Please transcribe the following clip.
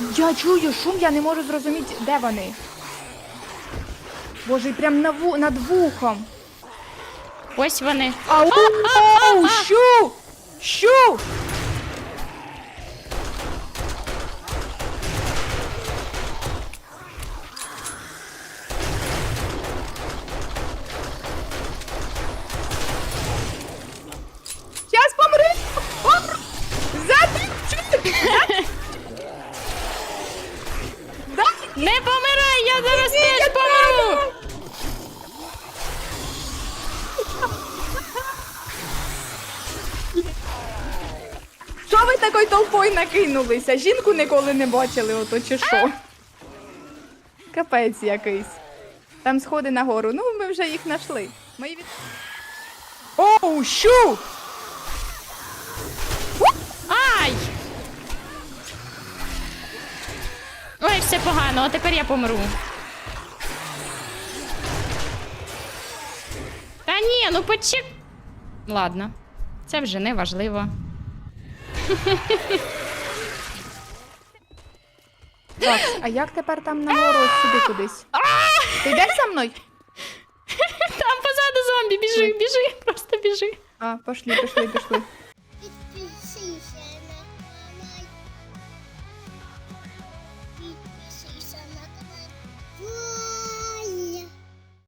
Я чую шум, я не можу зрозуміти, де вони. Боже, і прям на ву... над вухом. Ось вони. Ау! Ау! Щу! Щу! Сейчас помри! Помру! Задержи! Не помирай, я зараз Ні, теж не помру. Що ви такою толпою накинулися? Жінку ніколи не бачили, ото чи що? Капець якийсь. Там сходи нагору. Ну, ми вже їх знайшли. Мої від... Оу, щу! Ой, все погано, а тепер я помру. Та ні, ну почек. Ладно, це вже не важливо. Так, а як тепер там нагору сюди кудись? Ти йдеш за мною? Там позаду зомбі, біжи, біжи, просто біжи. А, пошли, пішли, пішли.